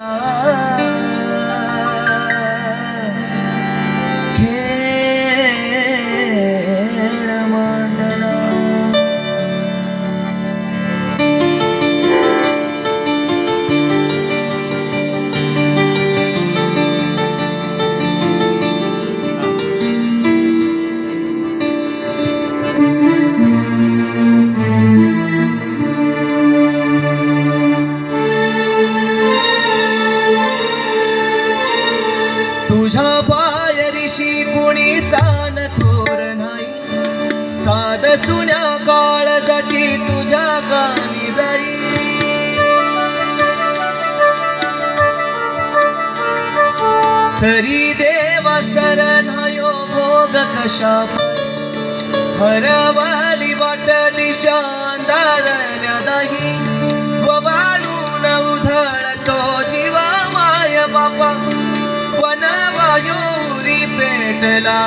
Uh... सुन्या काळजाची तुझ्या कानी जाई. तरी देव सरण हयो भोग कशा हरवाली वाट दिशांदार दही. नाही वाळून उधळतो जीवा माय बापा. वनवायोरी पेटला.